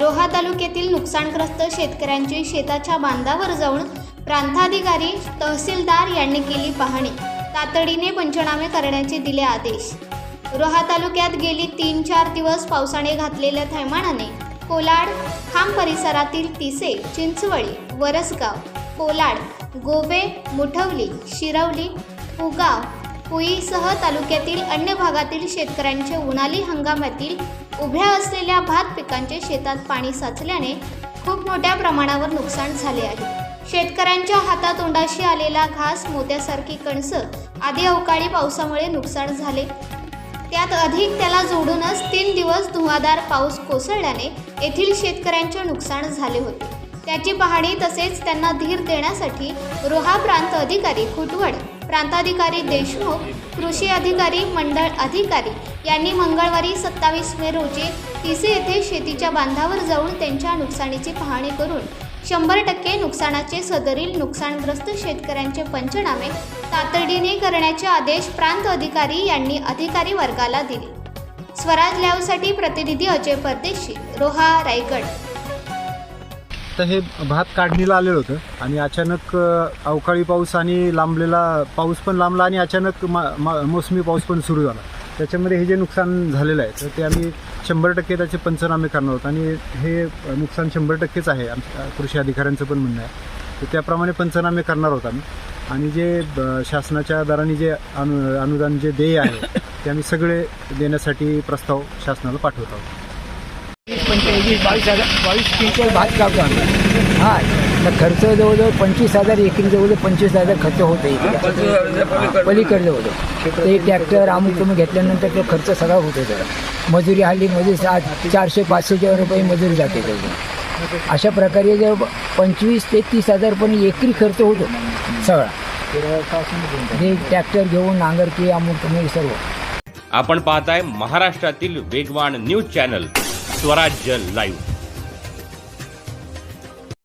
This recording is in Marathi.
रोहा तालुक्यातील नुकसानग्रस्त शेतकऱ्यांची शेताच्या बांधावर जाऊन प्रांताधिकारी तहसीलदार यांनी केली पाहणी. तातडीने पंचनामे करण्याचे दिले आदेश. रोहा तालुक्यात गेली तीन चार दिवस पावसाने घातलेल्या थैमानाने कोलाड खांब परिसरातील तिसे चिंचवळी वरसगाव कोलाड गोबे मुठवली शिरवली पुगाव पुईसह तालुक्यातील अन्य भागातील शेतकऱ्यांचे उन्हाळी हंगामातील उभ्या असलेल्या भात पिकांचे शेतात पाणी साचल्याने खूप मोठ्या प्रमाणावर नुकसान झाले आहे. शेतकऱ्यांच्या हातातोंडाशी आलेला घास मोत्यासारखी कणसं आधी अवकाळी पावसामुळे नुकसान झाले. त्यात अधिक त्याला जोडूनच तीन दिवस धुवाधार पाऊस कोसळल्याने येथील शेतकऱ्यांचे नुकसान झाले होते. त्याची पाहणी तसेच त्यांना धीर देण्यासाठी रोहा प्रांत अधिकारी खुटवड प्रांताधिकारी देशमुख कृषी अधिकारी मंडळ अधिकारी यांनी मंगळवारी सत्तावीस मे रोजी तिसे येथे शेतीच्या बांधावर जाऊन त्यांच्या नुकसानीची पाहणी करून शंभर टक्के नुकसानाचे सदरील नुकसानग्रस्त शेतकऱ्यांचे पंचनामे तातडीने करण्याचे आदेश प्रांत अधिकारी यांनी अधिकारी वर्गाला दिले. स्वराज लाईव्हसाठी प्रतिनिधी अजय परदेशी रोहा रायगड. आता हे भात काढणीला आलेलं होतं आणि अचानक अवकाळी पाऊस आणि लांबलेला पाऊस पण लांबला आणि अचानक मा मा मोसमी पाऊस पण सुरू झाला. त्याच्यामध्ये हे जे नुकसान झालेलं आहे तर ते आम्ही शंभर टक्के त्याचे पंचनामे करणार आहोत. आणि हे नुकसान शंभर टक्केच आहे आमच्या कृषी अधिकाऱ्यांचं पण म्हणणं आहे. तर त्याप्रमाणे पंचनामे करणार आहोत आम्ही. आणि जे शासनाच्या दराने जे अनु अनुदान जे देय आहे ते आम्ही सगळे देण्यासाठी प्रस्ताव शासनाला पाठवत आहोत. पंचवीस बावीस हजार बावीस क्विंटल भात कापतो आम्ही. हा तर खर्च जवळजवळ पंचवीस हजार एकरी जवळजवळ पंचवीस हजार खर्च होतो इकडे पलीकडलं होतं. ते ट्रॅक्टर अमुक तुम्ही घेतल्यानंतर तो खर्च सगळा होतो त्याला मजुरी हल्ली मजुरी सात चारशे पाचशे रुपये मजुरी जाते त्याची. अशा प्रकारे जर पंचवीस ते तीस हजार पण एकरी खर्च होतो सगळा. हे ट्रॅक्टर घेऊन अमुक तुम्ही सर्व. आपण पाहताय महाराष्ट्रातील वेगवान न्यूज चॅनल. स्वराज्य लाईव्ह.